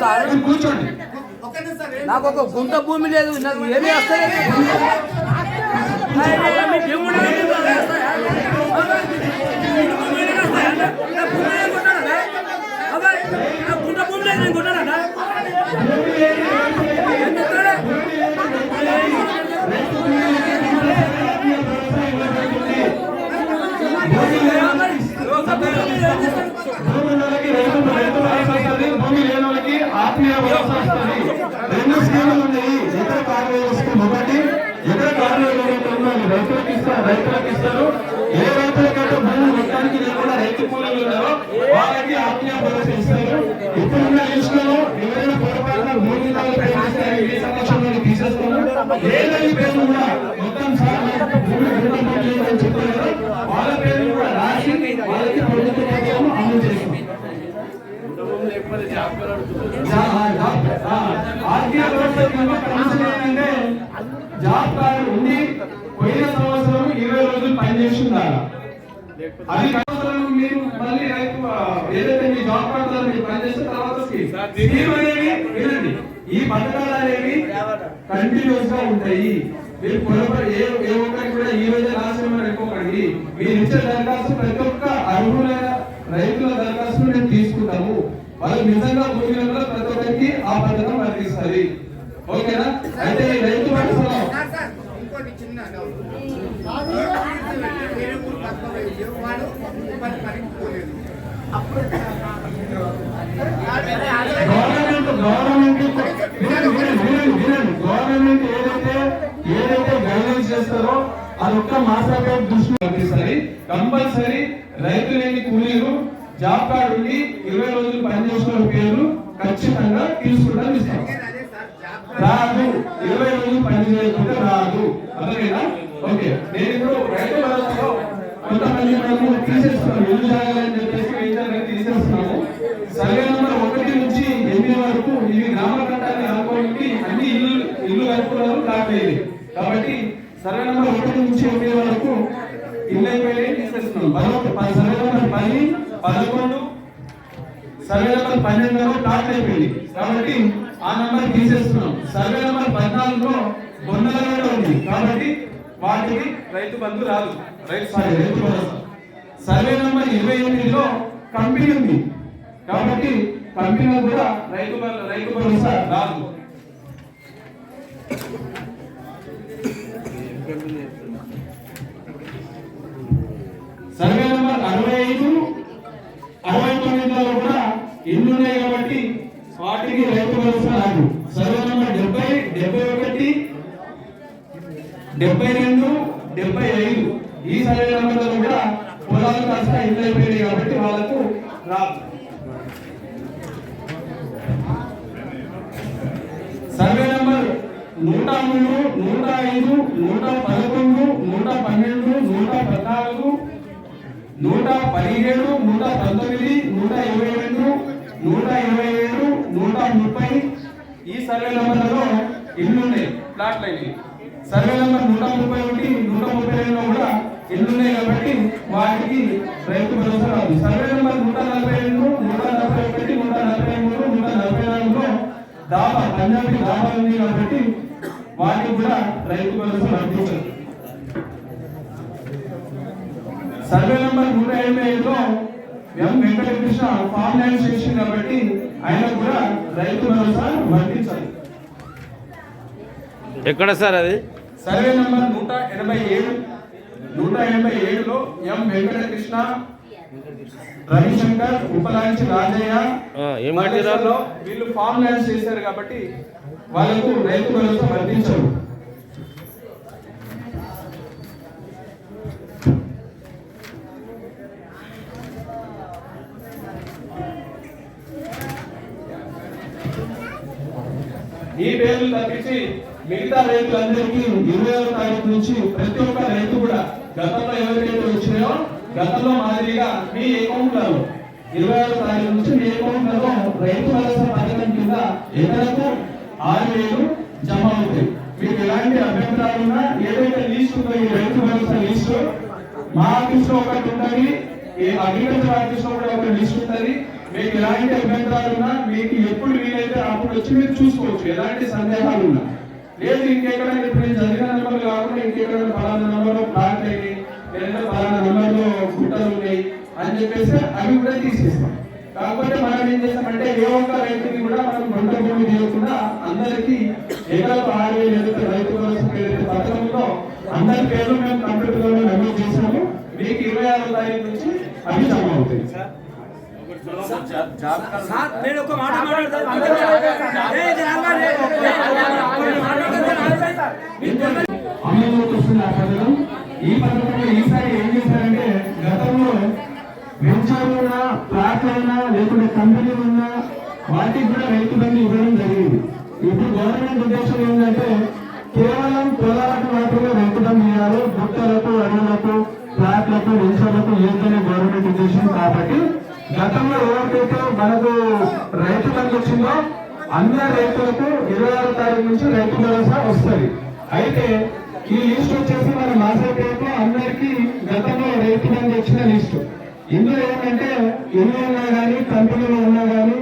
Sir నాకు ఒక గుంట భూమి లేదు నాకు ఏమీ వస్తలేదు. గుంట భూమి లేదు నేను కొట్టానా ఆత్మీయ రెండు స్కీములు ఉన్నాయి. ఇతర కార్యాలయ స్కీమ్ ఒకటి. ఇతర కార్యాలయంలో రైతులకు ఇస్తారు రైతులకు ఇస్తారు. ఏ రైతులకంటే భూమి మొత్తానికి లేకుండా రైతు కూలీలు ఉన్నారో వాళ్ళకి ఆత్మీయ భరోసా ఇస్తారు. ఇప్పుడున్న లిస్టులో ఎవరైనా పొరపాటున భూమి తీసేస్తాము. ఏదైనా పేరు కూడా మొత్తం సార్ భూమి ఎంత భూమి లేదని చెప్పారు కదా, వాళ్ళ పేరు కూడా రాసి వాళ్ళకి ప్రభుత్వ పథకం అమలు చేస్తాం ఆర్థిక వ్యవస్థ కింద కమిషన్ ఏంటంటే జాబ్ కార్డు ఉండి పోయిన సంవత్సరం ఇరవై రోజులు పనిచేసి ఉండాలి అది సంవత్సరం మీరు మళ్ళీ రైతు ఏదైతే మీ జాబ్ కార్డు మీరు పనిచేసిన తర్వాత స్కీమ్ అనేవి వినండి. ఈ పథకాలు అనేవి కంటిన్యూస్గా ఉంటాయి. మీరు పొరపాటు ఏ ఏ ఒక్కరికి కూడా ఈ రోజే రాసిన అనుకోకండి మీరు ఇచ్చే దరఖాస్తు ప్రతి ఒక్క అర్హులైన రైతుల దరఖాస్తు మేము తీసుకుంటాము. వాళ్ళు నిజంగా భూమిలో ప్రతి ఒక్కరికి ఆ పథకం వర్తిస్తుంది ఓకేనా అయితే ఈ రైతు భరోసా సార్ సార్ ఇంకోటి చిన్న డౌట్ వేరే ఊరు పక్కన పోయి వాడు పని పనికి పోలేదు అప్పుడు గవర్నమెంట్ గవర్నమెంట్ వినండి వినండి వినండి వినండి గవర్నమెంట్ ఏదైతే ఏదైతే గైడెన్స్ చేస్తారో అది ఒక్క మాసాపై దృష్టి పంపిస్తుంది కంపల్సరీ రైతు లేని కూలీలు జాబ్ కార్డు ఉండి ఇరవై రోజులు పనిచేసుకున్న పేర్లు ఖచ్చితంగా తీసుకుంటాం ఇస్తాం. రాదు. ఇరవై రోజులు పని చేయకుండా రాదు. అందుకేనా ఓకే. నేను ఇప్పుడు రైతు భరోసాలో కొంతమంది మనము తీసేస్తున్నాం. ఇల్లు జాగాలని చెప్పేసి వెంచర్ని తీసేస్తున్నాము. సర్వే నెంబర్ ఒకటి నుంచి ఎనిమిది వరకు ఇవి గ్రామ కట్టాలని అనుకోండి అన్ని ఇల్లు ఇల్లు కట్టుకున్నారు కాకపోయింది కాబట్టి సర్వే నెంబర్ ఒకటి నుంచి ఎనిమిది వరకు ఇల్లు అయిపోయాయి తీసేస్తున్నాం పదకొండు పది సర్వే నెంబర్ పది పదకొండు సర్వే నెంబర్ పన్నెండులో టాప్ అయిపోయింది. కాబట్టి ఆ నెంబర్ తీసేస్తున్నాం సర్వే నెంబర్ పద్నాలుగులో బొన్నలలో ఉంది. కాబట్టి వాటికి రైతు బంధు రాదు. రైతు sorry Rythu Bharosa. Survey number ఇరవై ఎనిమిదిలో కంపెనీ ఉంది. కాబట్టి కంపెనీలో కూడా రైతు రైతు భరోసా రాదు. సర్వే నెంబర్ అరవై ఐదు అరవై తొమ్మిదిలో కూడా ఇల్లు ఉన్నాయి కాబట్టి వాటికి రైతు భరోసా రాదు. సర్వే నెంబర్ డెబ్బై డెబ్బై ఒకటి డెబ్బై రెండు డెబ్బై ఐదు. ఈ సర్వే నెంబర్లో కూడా పొలాలు కాస్త ఇల్లు అయిపోయినాయి కాబట్టి వాళ్ళకు రాదు. సర్వే నెంబర్ నూట మూడు నూట ఐదు నూట పదకొండు నూట పన్నెండు నూట పద్నాలుగు నూట పదిహేడు నూట పంతొమ్మిది నూట ఇరవై రెండు నూట ఇరవై ఏడు నూట ముప్పై ఈ సర్వే నెంబర్లలో ఇల్లున్నాయి ప్లాట్లు అయినాయి సర్వే నెంబర్ నూట ముప్పై ఒకటి నూట ముప్పై రెండులో కూడా ఇల్లున్నాయి కాబట్టి వాటికి రైతు భరోసా రాదు. సర్వే నెంబర్ నూట నలభై రెండు నూట నలభై ఒకటి నూట నలభై మూడు నూట నలభై నాలుగులో దాబా పంజాబీ దాబా ఉంది కాబట్టి వాటికి కూడా రైతు భరోసా వర్తించదు సర్వే నెంబర్ నూట ఎనభై ఐదులో ఎం వెంకటకృష్ణ ఫామ్ ల్యాండ్ చేసింది కాబట్టి ఆయన కూడా రైతు భరోసా వర్తించాలి ఎక్కడ సార్ అది? సర్వే నెంబర్ నూట ఎనభై ఏడు నూట ఎనభై ఏడులో ఎం వెంకటకృష్ణ రవిశంకర్ ఉపలాంచి రాజయ్య వీళ్ళు ఫామ్ ల్యాండ్స్ చేశారు కాబట్టి వాళ్ళకు రైతు భరోసా వర్తించరు ఈ పేర్లు తగ్గించి మిగతా రైతులందరికీ ఇరవై ఆరు తారీఖు నుంచి ప్రతి ఒక్క రైతు కూడా గతంలో ఎవరికైతే వచ్చినాయో గతంలో మాదిరిగా మీ అకౌంట్లలో ఇరవై ఆరు తారీఖు నుంచి మీ అకౌంట్లలో రైతు భరోసా పథకం కింద ఎకరకు ఆరు వేలు జమ అవుతాయి. మీకు ఎలాంటి అభ్యంతరాలు ఉన్నా ఏదైతే లీస్ట్ ఉందో ఈ రైతు భరోసా లీస్ట్ మా ఆఫీస్లో ఒకటి ఉంటుంది అగ్రికల్చర్ ఆఫీస్లో కూడా ఒక లిస్ట్ ఉంటుంది. మీకు ఎలాంటి అభ్యంతరాలు ఉన్నా మీకు ఎప్పుడు వీలైతే అప్పుడు వచ్చి మీరు చూసుకోవచ్చు. ఎలాంటి సందేహాలు ఉన్నా. లేదు ఇంకెక్కడైనా ఇప్పుడు నేను చదివిన నెంబర్ కాకుండా ఇంకెక్కడైనా ఫలానా నెంబర్లో ప్లాట్ అయ్యి లేదా ఫలానా నెంబర్లో గుట్టలు ఉన్నాయి అని చెప్పేసి అవి కూడా తీసేస్తాం. కాకపోతే మనం ఏం చేస్తామంటే ఏ ఒక్క రైతుకి కూడా మనం గుంట భూమి తీయకుండా అందరికీ ఎకరాకు ఆరు వేలు ఏదైతే రైతు భరోసా ఏదైతే పథకంలో అందరి పేర్లు మేము కంప్యూటర్లో నమోదు చేసాము మీకు ఇరవై ఆరో తారీఖు నుంచి అవి జమ అవుతాయి. సార్ నేను ఒక మాట మాట్లాడతాను ఏ, ఇది రాంగా లే. మాట్లాడతాను. అమలులోకి వస్తుంది ఆ పథకం ఈ పథకంలో ఈసారి ఏం చేశారంటే గతంలో వెంచర్లు ఉన్నా ప్లాట్లు ఉన్నా లేకుంటే కంపెనీలు ఉన్నా వాటికి కూడా రైతు బంధు ఇవ్వడం జరిగింది ఇప్పుడు గవర్నమెంట్ ఉద్దేశం ఏంటంటే కేవలం పొలాలకు మాత్రమే రైతు బంధు ఇవ్వాలి గుట్టలకు అడవులకు ప్లాట్లకు వెంచర్లకు ఇవ్వద్దనే గవర్నమెంట్ ఉద్దేశం కాబట్టి గతంలో ఎవరికైతే మనకు రైతు బంధు వచ్చిందో అన్ని రైతులకు ఇరవై ఆరు తారీఖు నుంచి రైతు భరోసా వస్తుంది. అయితే ఈ లిస్ట్ వచ్చేసి మన మాసేపేటలో అందరికి గతంలో రైతు బంధు వచ్చిన లిస్ట్. ఇందులో ఏంటంటే ఇల్లు ఉన్నా కానీ కంపెనీలు ఉన్నా కానీ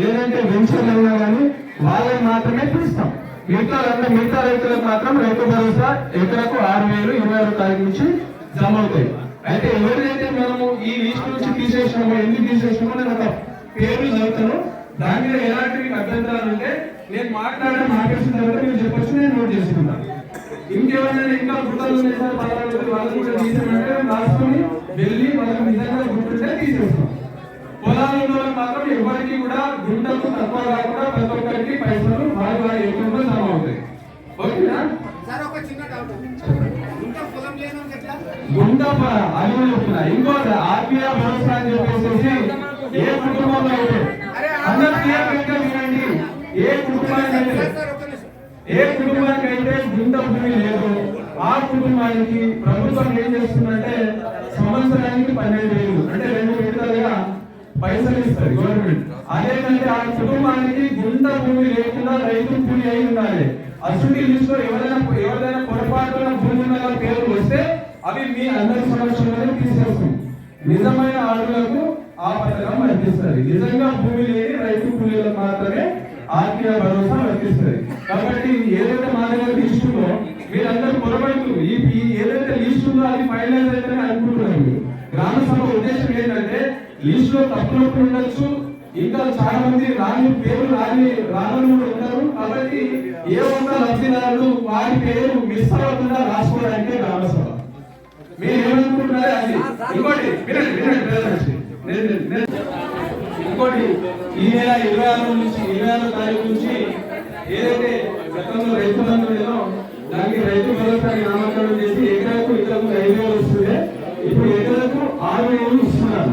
లేదంటే వెంచర్లు ఉన్నా కానీ వాళ్ళని మాత్రమే పిలుస్తాం. మిగతా అంటే మిగతా రైతులకు మాత్రం రైతు భరోసా ఎకరకు ఆరు వేలు ఇరవై ఆరు తారీఖు నుంచి జమ అవుతాయి. అయితే ఎవరిదైతే మనము ఈ లిస్ట్ నుంచి తీసేసినామో ఎందుకు తీసేసినామో నేను ఒక పేర్లు చదువుతాను. దాని మీద ఎలాంటి అభ్యంతరాలు ఉంటే నేను మాట్లాడడం ఆపేసిన తర్వాత మీరు చెప్పొచ్చు నేను నోట్ చేసుకున్నాను ఇంకెవరైనా ఇంకా గుర్తాలు వాళ్ళు కూడా తీసేమంటే రాసుకొని వెళ్ళి వాళ్ళకి నిజంగా గుర్తుంటే తీసేస్తాం. పొలాలు ఉన్న వాళ్ళు మాత్రం ఎవరికి కూడా గుంటకు తక్కువ కాకుండా ప్రతి ఒక్కరికి పైసలు వారి వారి ఎక్కువ జమ గుంట అడుగులు చెప్తున్నా ఇంకోటి ఆర్బీఐ భరోసా అని చెప్పేసి ఏ కుటుంబంలో అయితే అందరూ వినండి ఏ కుటుంబానికి ఏ కుటుంబానికి అయితే గుంట భూమి లేదు ఆ కుటుంబానికి ప్రభుత్వం ఏం చేస్తుందంటే సంవత్సరానికి పన్నెండు వేలు అంటే రెండు విడతలుగా పైసలు ఇస్తారు గవర్నమెంట్ అదేంటంటే ఆ కుటుంబానికి గుంట భూమి లేకుండా రైతు కూలి అయి ఉండాలి. అసలు లిస్ట్లో ఎవరైనా ఎవరైనా పొరపాటున భూమి పేర్లు వస్తే అవి మీ అందరి సమక్షంలోనే తీసేస్తాం నిజమైన ఆడులకు ఆ పథకం వర్తిస్తుంది నిజంగా భూమి లేని రైతు కూలీలకు మాత్రమే ఆర్థిక భరోసా వర్తిస్తుంది కాబట్టి ఏదైతే మా దగ్గర లిస్ట్ ఉందో మీరందరూ పొరపడుతూ ఈ ఏదైతే లిస్ట్ ఉందో అది ఫైనలైజ్ అయితే అనుకుంటున్నారు గ్రామ సభ ఉద్దేశం ఏంటంటే లిస్ట్లో తప్పులు ఉండొచ్చు. ఇంకా చాలా మంది రాని పేరు రాని రాని కూడా ఉన్నారు కాబట్టి ఏ ఒక్క లబ్ధిదారులు వారి పేరు మిస్ అవ్వకుండా రాసుకోవడానికి గ్రామ సభ. మీరు ఏమనుకుంటున్నారే అది. ఇంకోటి వినండి వినండి ఈ నెల ఇరవై ఆరు నుంచి ఇరవై ఆరో తారీఖు నుంచి ఏదైతే గతంలో రైతు బంధు లేదో దానికి రైతు భరోసా నామకరణం చేసి ఎకరాకు ఇతరకు ఐదు వేలు వస్తుంది. ఇప్పుడు ఎకరాకు ఆరు వేలు ఇస్తున్నారు.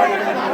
సార్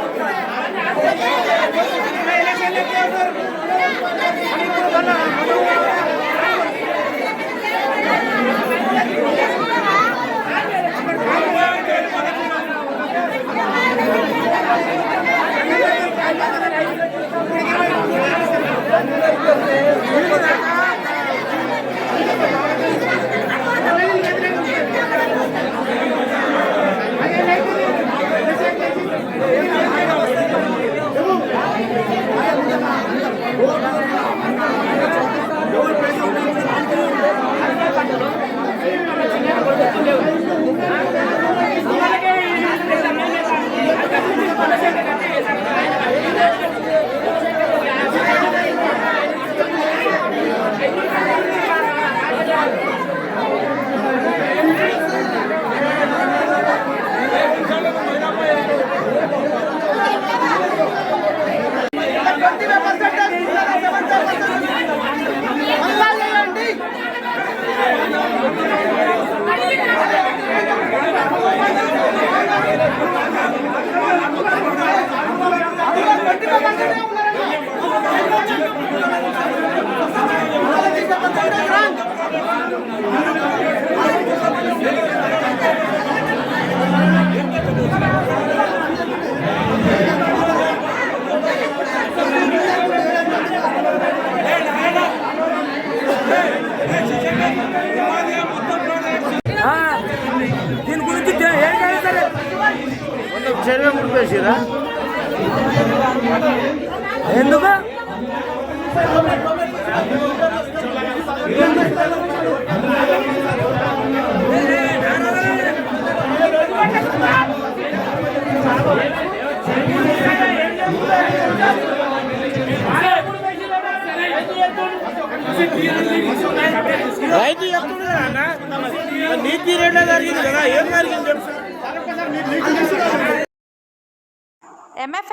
చెరువు ముడిపేసిరా ఎందుకు? రైతు ఎప్పుడు నీ పీరియడ్ జరిగింది కదా. ఏం జరిగింది చెప్పు.